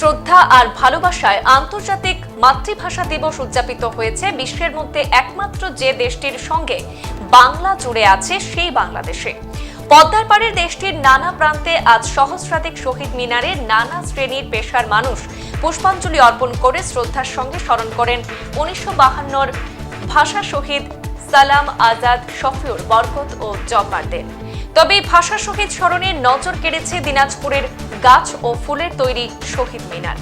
শ্রদ্ধা আর ভালোবাসায় আন্তর্জাতিক মাতৃভাষা দিবস উদযাপিত হয়েছে। বিশ্বের মধ্যে একমাত্র যে দেশটির সঙ্গে বাংলা জুড়ে আছে, সেই বাংলাদেশে। পদ্মার পাড়ের দেশটির নানা প্রান্তে আজ সহস্রাধিক শহীদ মিনারে নানা শ্রেণির পেশার মানুষ পুষ্পাঞ্জলি অর্পণ করে শ্রদ্ধার সঙ্গে স্মরণ করেন। উনিশশো বাহান্নর ভাষা শহীদ সালাম আজাদ শফিউর বরকত ও জব্বারদের। তবে ভাষা শহীদ স্মরণে নজর কেড়েছে দিনাজপুরের গাছ ও ফুলের তৈরি শহীদ মিনার।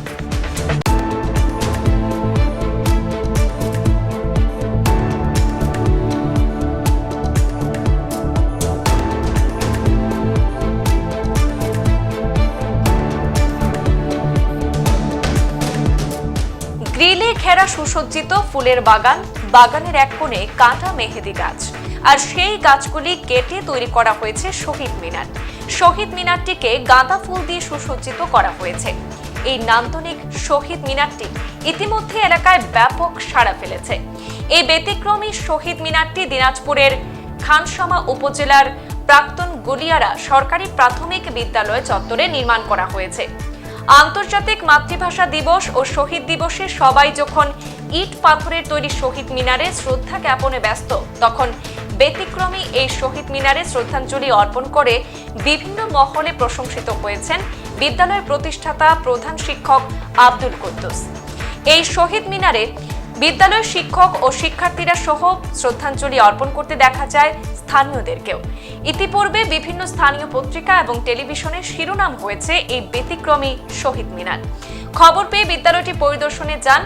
গ্রিলে ঘেরা সুসজ্জিত ফুলের বাগান বাগানের এক কোণে কাঁটা মেহেদি গাছ। আর সেই গাছগুলি কেটে তৈরি করা হয়েছে শহীদ মিনার। শহীদ মিনারটিকে গাঁদা ফুল দিয়ে সুসজ্জিত করা হয়েছে। এই নান্দনিক শহীদ মিনারটি ইতিমধ্যে এলাকায় ব্যাপক সাড়া ফেলেছে। এই ব্যতিক্রমী শহীদ মিনারটি দিনাজপুরের খানসামা উপজেলার প্রাক্তন গুলিয়ারা সরকারি প্রাথমিক বিদ্যালয় চত্বরে নির্মাণ করা হয়েছে। আন্তর্জাতিক মাতৃভাষা দিবস ও শহীদ দিবসে সবাই যখন ইট পাথরের তৈরি শহীদ মিনারে শ্রদ্ধা জ্ঞাপনে ব্যস্ত। তখন ব্যতিক্রমী এই শহীদ মিনারে শ্রদ্ধাঞ্জলি অর্পণ করে বিভিন্ন মহলে প্রশংসিত হয়েছেন বিদ্যালয়ের প্রতিষ্ঠাতা প্রধান শিক্ষক আব্দুল কুদ্দুস। এই শহীদ মিনারে বিদ্যালয়ের শিক্ষক ও শিক্ষার্থীরা সহ শ্রদ্ধাঞ্জলি অর্পণ করতে দেখা যায় স্থানীয়দেরকেও। ইতিপূর্বে বিভিন্ন স্থানীয় পত্রিকা এবং টেলিভিশনে শিরোনাম হয়েছে এই ব্যতিক্রমী শহীদ মিনার। খবর পেয়ে বিদ্যালয়টি পরিদর্শনে যান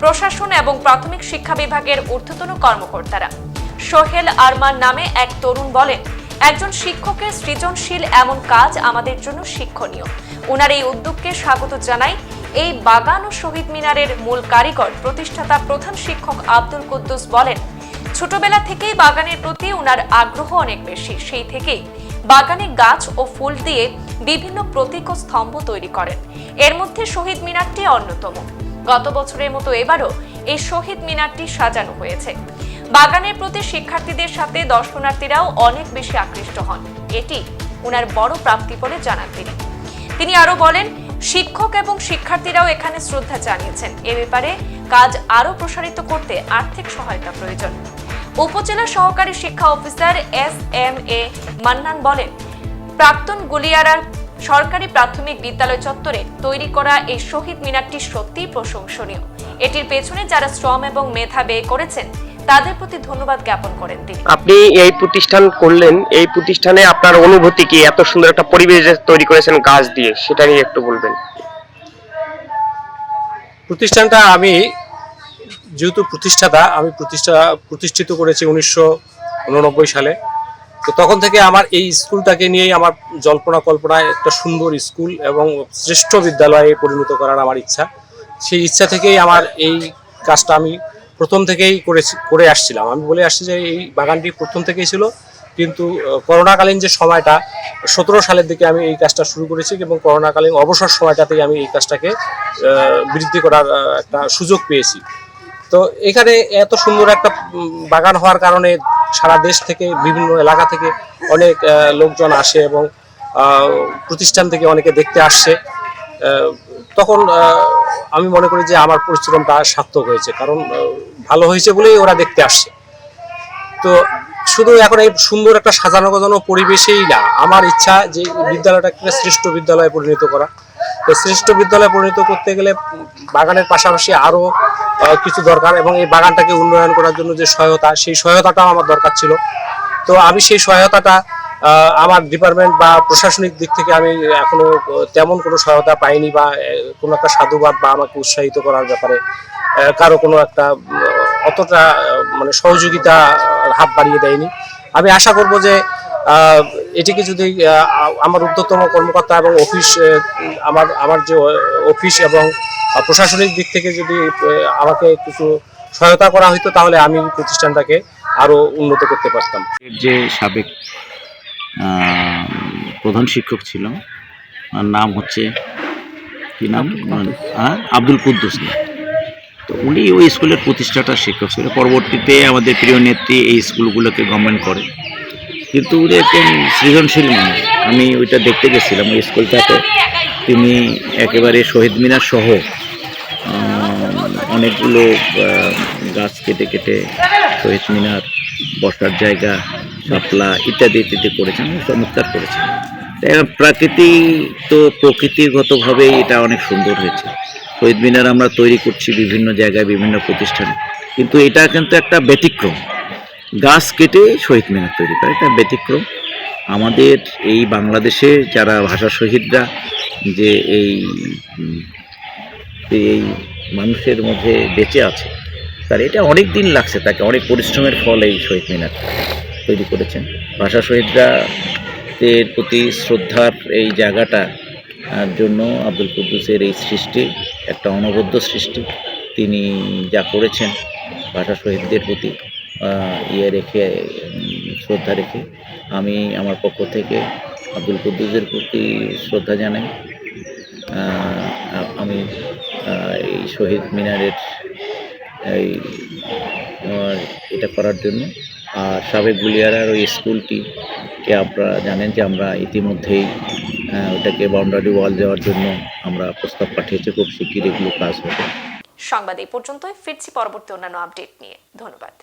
প্রশাসন এবং প্রাথমিক শিক্ষা বিভাগের ঊর্ধ্বতন কর্মকর্তারা। সোহেল আরমান নামে এক তরুণ বলেন, একজন শিক্ষকের সৃজনশীল এমন কাজ আমাদের জন্য শিক্ষণীয়। ওনার এই উদ্যোগকে স্বাগত জানাই এই বাগান ও শহীদ মিনারের মূল কারিগর প্রতিষ্ঠাতা প্রধান শিক্ষক আব্দুল কুদ্দুস বলেন, ছোটবেলা থেকেই বাগানের প্রতি ওনার আগ্রহ অনেক বেশি। সেই থেকেই বাগানে গাছ ও ফুল দিয়ে বিভিন্ন প্রতীক ও স্তম্ভ তৈরি করেন। এর মধ্যে শহীদ মিনারটি অন্যতম। গত বছরের মতো এবারও এই শহীদ মিনারটি সাজানো হয়েছে। বাগানের প্রতি শিক্ষার্থীদের সাথে দর্শনার্থীরাও অনেক বেশি আকৃষ্ট হন। এটি ওনার বড় প্রাপ্তি বলে জানান তিনি। তিনি আরও বলেন, শিক্ষক এবং শিক্ষার্থীরাও এখানে শ্রদ্ধা জানিয়েছেন। এ ব্যাপারে কাজ আরও প্রসারিত করতে আর্থিক সহায়তা প্রয়োজন। উপজেলা সহকারী শিক্ষা officer S M A Mannan বলেন, প্রাক্তন গুলিয়ারার সরকারি প্রাথমিক বিদ্যালয় চত্বরে তৈরি করা এই শহীদ মিনারটি সত্যিই প্রশংসনীয়। এটির পেছনে যারা শ্রম এবং মেধা ব্যয় করেছেন তাদের প্রতি ধন্যবাদ জ্ঞাপন করেন তিনি। আপনি এই প্রতিষ্ঠান করলেন এই প্রতিষ্ঠানে আপনার অনুভূতি কি? এত সুন্দর একটা পরিবেশ তৈরি করেছেন গাছ দিয়ে সেটা নিয়ে একটু বলবেন। প্রতিষ্ঠানটা আমি যেহেতু প্রতিষ্ঠাতা আমি প্রতিষ্ঠা প্রতিষ্ঠিত করেছি উনিশশো উননব্বই সালে। তো তখন থেকে আমার এই স্কুলটাকে নিয়েই আমার জল্পনা কল্পনায় একটা সুন্দর স্কুল এবং শ্রেষ্ঠ বিদ্যালয়ে পরিণত করার আমার ইচ্ছা। সেই ইচ্ছা থেকেই আমার এই কাজটা আমি প্রথম থেকেই করেছি, করে আসছিলাম। আমি বলে আসছি যে এই বাগানটি প্রথম থেকেই ছিল, কিন্তু করোনাকালীন যে সময়টা, সতেরো সালের দিকে আমি এই কাজটা শুরু করেছি এবং করোনাকালীন অবসর সময়টাতেই আমি এই কাজটাকে বৃদ্ধি করার একটা সুযোগ পেয়েছি। তো এখানে এত সুন্দর একটা বাগান হওয়ার কারণে সারা দেশ থেকে, বিভিন্ন এলাকা থেকে অনেক লোকজন আসে এবং প্রতিষ্ঠান থেকে অনেকে দেখতে আসছে তখন আমি মনে করি যে আমার পরিশ্রমটা সার্থক হয়েছে, কারণ ভালো হয়েছে বলেই ওরা দেখতে আসছে তো শুধু এখন এই সুন্দর একটা সাজানো গোজানো পরিবেশেই না, আমার ইচ্ছা যে এই বিদ্যালয়টাকে একটা শ্রেষ্ঠ বিদ্যালয়ে পরিণত করা। তো শ্রেষ্ঠ বিদ্যালয়ে পরিণত করতে গেলে বাগানের পাশাপাশি আরও কিছু দরকার এবং এই বাগানটাকে উন্নয়ন করার জন্য যে সহায়তা, সেই সহায়তাটাও আমার দরকার ছিল। তো আমি সেই সহায়তাটা আমার ডিপার্টমেন্ট বা প্রশাসনিক দিক থেকে আমি এখনও তেমন কোনো সহায়তা পাইনি বা কোনো একটা সাধুবাদ বা আমাকে উৎসাহিত করার ব্যাপারে কারও কোনো একটা অতটা মানে সহযোগিতা হাত বাড়িয়ে দেয়নি। আমি আশা করব যে এটিকে যদি আমার ঊর্ধ্বতম কর্মকর্তা এবং অফিস আমার আমার যে অফিস এবং প্রশাসনিক দিক থেকে যদি আমাকে কিছু সহায়তা করা হতো তাহলে আমি প্রতিষ্ঠানটাকে আরও উন্নত করতে পারতাম। এর যে সাবেক প্রধান শিক্ষক ছিল নাম হচ্ছে কি নাম? হ্যাঁ আব্দুল কুদ্দুস। তো উনি ওই স্কুলের প্রতিষ্ঠাতা শিক্ষক ছিল। পরবর্তীতে আমাদের প্রিয় নেত্রী এই স্কুলগুলোকে গভর্নমেন্ট করে। কিন্তু উনি একজন সৃজনশীল মানুষ। আমি ওইটা দেখতে গেছিলাম ওই স্কুলটাতে। তিনি একেবারে শহীদ মিনার সহ অনেকগুলো গাছ কেটে কেটে শহীদ মিনার, বসার জায়গা, শাপলা ইত্যাদি ইত্যাদি করেছেন চমৎকার করেছেন প্রাকৃতি তো প্রকৃতিগতভাবেই এটা অনেক সুন্দর হয়েছে। শহীদ মিনার আমরা তৈরি করছি বিভিন্ন জায়গায়, বিভিন্ন প্রতিষ্ঠানে। কিন্তু এটা কিন্তু একটা ব্যতিক্রম। গাছ কেটে শহীদ মিনার তৈরি করে এটা ব্যতিক্রম। আমাদের এই বাংলাদেশে যারা ভাষা শহীদরা, যে এই এই মানুষের মধ্যে বেঁচে আছে। তার এটা অনেক দিন লাগছে তাকে, অনেক পরিশ্রমের ফল এই শহীদ মিনার তৈরি করেছেন। ভাষা শহীদরা এর প্রতি শ্রদ্ধার এই জায়গাটা জন্য আব্দুল কুদ্দুসের এই সৃষ্টি, একটা অনবদ্য সৃষ্টি। তিনি যা করেছেন ভাষা শহীদদের প্রতি ইয়ে রেখে শ্রদ্ধা রেখে আমি আমার পক্ষ থেকে আব্দুল কুদ্দুসের প্রতি শ্রদ্ধা জানাই। আমি শহীদ মিনারের এই তোমার এটা করার জন্য। আর সাবেক গুলিয়ারার ওই স্কুলটিকে আপনারা জানেন যে আমরা ইতিমধ্যেই ওটাকে বাউন্ডারি ওয়াল দেওয়ার জন্য আমরা প্রস্তাব পাঠিয়েছি। খুব শিগগির এগুলো কাজ হবে। সংবাদ এই পর্যন্তই। ফিরছি পরবর্তী অন্যান্য আপডেট নিয়ে। ধন্যবাদ।